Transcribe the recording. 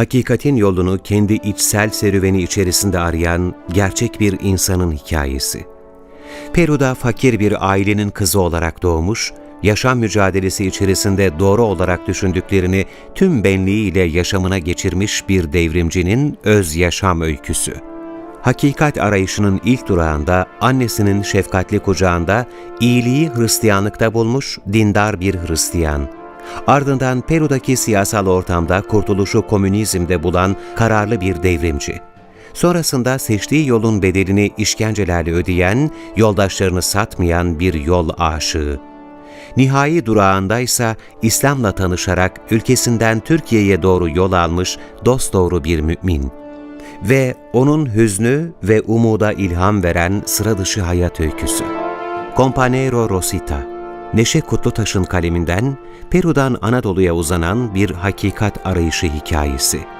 hakikatin yolunu kendi içsel serüveni içerisinde arayan gerçek bir insanın hikayesi. Peru'da fakir bir ailenin kızı olarak doğmuş, yaşam mücadelesi içerisinde doğru olarak düşündüklerini tüm benliğiyle yaşamına geçirmiş bir devrimcinin öz yaşam öyküsü. Hakikat arayışının ilk durağında annesinin şefkatli kucağında iyiliği Hristiyanlıkta bulmuş dindar bir Hristiyan. Ardından Peru'daki siyasal ortamda kurtuluşu komünizmde bulan kararlı bir devrimci. Sonrasında seçtiği yolun bedelini işkencelerle ödeyen, yoldaşlarını satmayan bir yol aşığı. Nihai durağındaysa İslam'la tanışarak ülkesinden Türkiye'ye doğru yol almış dosdoğru bir mümin. Ve onun hüznü ve umuda ilham veren sıra dışı hayat öyküsü. Companero Rosita, Neşe Kutlutaş'ın kaleminden Peru'dan Anadolu'ya uzanan bir hakikat arayışı hikayesi.